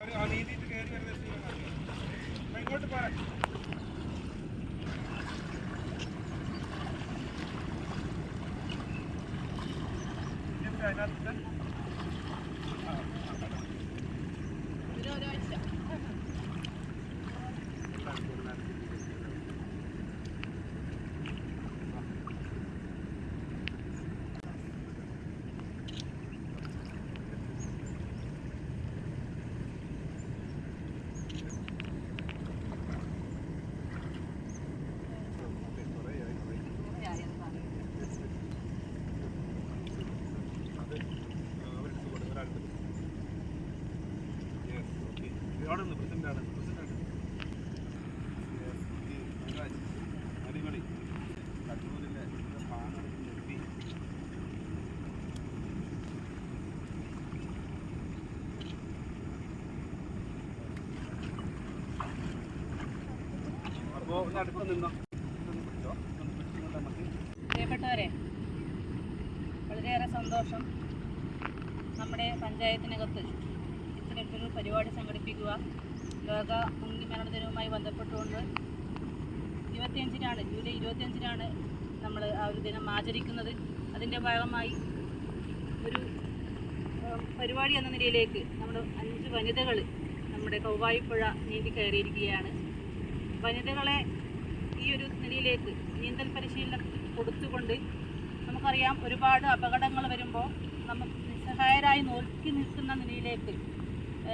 ഒരു ആ നീന്തിയിട്ട് കയറി വരുന്ന സ്ഥിരം അപ്പൊ ഇങ്ങോട്ട് പോരാ ഇതെന്താ അതിനകത്ത് പ്രിയപ്പെട്ടവരെ വളരെയേറെ സന്തോഷം നമ്മുടെ പഞ്ചായത്തിനകത്ത് ഇത്തരത്തിലൊരു പരിപാടി സംഘടിപ്പിക്കുക. ലോക മുങ്ങിമരണ ദിനവുമായി ബന്ധപ്പെട്ടുകൊണ്ട് ഇരുപത്തിയഞ്ചിനാണ് ജൂലൈ ഇരുപത്തിയഞ്ചിനാണ് നമ്മൾ ആ ഒരു ദിനം ആചരിക്കുന്നത്. അതിന്റെ ഭാഗമായി ഒരു പരിപാടി എന്ന നിലയിലേക്ക് നമ്മുടെ അഞ്ച് വനിതകൾ നമ്മുടെ കൗവായിപ്പുഴ നീന്തി കയറിയിരിക്കുകയാണ്. വനിതകളെ ഈ ഒരു നിലയിലേക്ക് നീന്തൽ പരിശീലനം കൊടുത്തുകൊണ്ട് നമുക്കറിയാം ഒരുപാട് അപകടങ്ങൾ വരുമ്പോൾ നമുക്ക് നിസ്സഹായരായി നോക്കി നിൽക്കുന്ന നിലയിലേക്ക്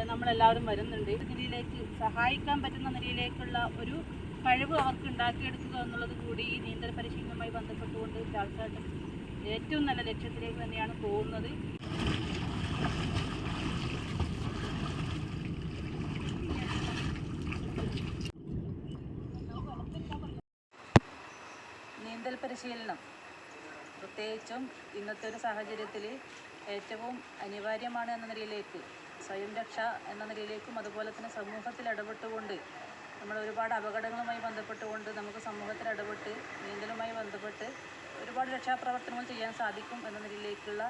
നമ്മളെല്ലാവരും വരുന്നുണ്ട്. നിലയിലേക്ക് സഹായിക്കാൻ പറ്റുന്ന നിലയിലേക്കുള്ള ഒരു കഴിവ് അവർക്ക് ഉണ്ടാക്കിയെടുക്കുക എന്നുള്ളത് കൂടി ഈ നീന്തൽ പരിശീലനവുമായി ബന്ധപ്പെട്ടുകൊണ്ട് ചാൾച്ചാട്ടം ഏറ്റവും നല്ല ലക്ഷ്യത്തിലേക്ക് തന്നെയാണ് പോകുന്നത് നീന്തൽ പരിശീലനം. പ്രത്യേകിച്ചും ഇന്നത്തെ ഒരു സാഹചര്യത്തിൽ ഏറ്റവും അനിവാര്യമാണ് എന്ന നിലയിലേക്ക് സ്വയം രക്ഷ എന്ന നിലയിലേക്കും അതുപോലെ തന്നെ സമൂഹത്തിൽ ഇടപെട്ടുകൊണ്ട് നമ്മൾ ഒരുപാട് അപകടങ്ങളുമായി ബന്ധപ്പെട്ടുകൊണ്ട് നമുക്ക് സമൂഹത്തിൽ ഇടപെട്ട് നീന്തലുമായി ബന്ധപ്പെട്ട് ഒരുപാട് രക്ഷാപ്രവർത്തനങ്ങൾ ചെയ്യാൻ സാധിക്കും എന്ന നിലയിലേക്കുള്ള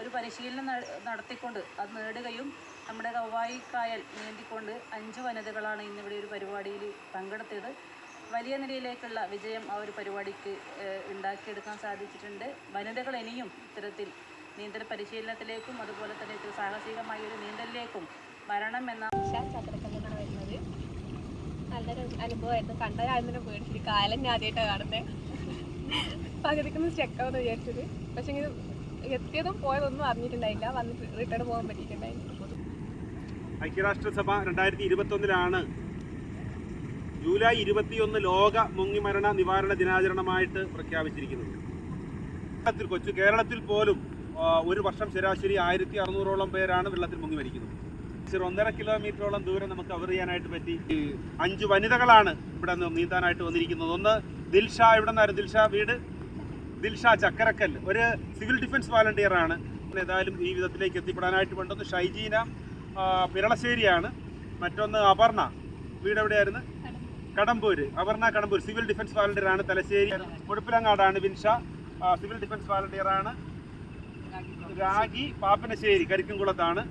ഒരു പരിശീലനം നടത്തിക്കൊണ്ട് അത് നേടുകയും നമ്മുടെ കവായിക്കായൽ കായൽ നീന്തിക്കൊണ്ട് അഞ്ച് വനിതകളാണ് ഇന്നിവിടെ ഒരു പരിപാടിയിൽ പങ്കെടുത്തത്. വലിയ നിലയിലേക്കുള്ള വിജയം ആ ഒരു പരിപാടിക്ക് ഉണ്ടാക്കിയെടുക്കാൻ സാധിച്ചിട്ടുണ്ട്. വനിതകൾ ഇനിയും ഇത്തരത്തിൽ നീന്തൽ പരിശീലനത്തിലേക്കും അതുപോലെ തന്നെ ഇത്തിരി സാഹസികമായ ഒരു നീന്തലിലേക്കും വരണം എന്ന ചക്രക്കല്ലാണ് വരുന്നത്. നല്ലൊരു അനുഭവമായിരുന്നു. കണ്ടതായിരുന്നു പേടിച്ചിട്ട് കാലം ഞാൻ ആദ്യമായിട്ടാണ് കാണുന്നത് പകുതിക്കൊന്നും സ്റ്റെക്കാവെന്ന് വിചാരിച്ചത്. പക്ഷെ ഇങ്ങനെ എത്തിയതും പോയതൊന്നും അറിഞ്ഞിട്ടുണ്ടായില്ല. വന്നിട്ട് റിട്ടേൺ പോകാൻ പറ്റിയിട്ടുണ്ടായിരുന്നു ഐക്യരാഷ്ട്രസഭ രണ്ടായിരത്തി ഇരുപത്തൊന്നിലാണ് ജൂലൈ ഇരുപത്തിയൊന്ന് ലോക മുങ്ങിമരണ നിവാരണ ദിനാചരണമായിട്ട് പ്രഖ്യാപിച്ചിരിക്കുന്നത് കേരളത്തിൽ കൊച്ചു കേരളത്തിൽ പോലും ഒരു വർഷം ശരാശരി ആയിരത്തി അറുന്നൂറോളം പേരാണ് വെള്ളത്തിൽ മുങ്ങി മരിക്കുന്നത്. ഒന്നര കിലോമീറ്ററോളം ദൂരം നമുക്ക് കവർ ചെയ്യാനായിട്ട് പറ്റി. അഞ്ച് വനിതകളാണ് ഇവിടെ നിന്ന് നീന്താനായിട്ട് വന്നിരിക്കുന്നത്. ഒന്ന് ദിൽഷ ഇവിടെ നിന്നായിരുന്നു ദിൽഷ വീട്? ദിൽഷ ചക്കരക്കൽ. ഒരു സിവിൽ ഡിഫൻസ് വാലണ്ടിയറാണ്. ഏതായാലും ഈ വിധത്തിലേക്ക് എത്തിപ്പെടാനായിട്ട് വേണ്ടത് ഷൈജീന പിരളശ്ശേരിയാണ്. മറ്റൊന്ന് അപർണ. വീട് Kadambur Aparna Kadambur civil defence volunteer ആണ് തലശ്ശേരി മുഴപ്പിലങ്ങാടാണ് വിൻഷ സിവിൽ ഡിഫൻസ് വാളണ്ടിയർ ആണ് രാഗി പാപ്പനശ്ശേരി കരിക്കുംകുളത്താണ്.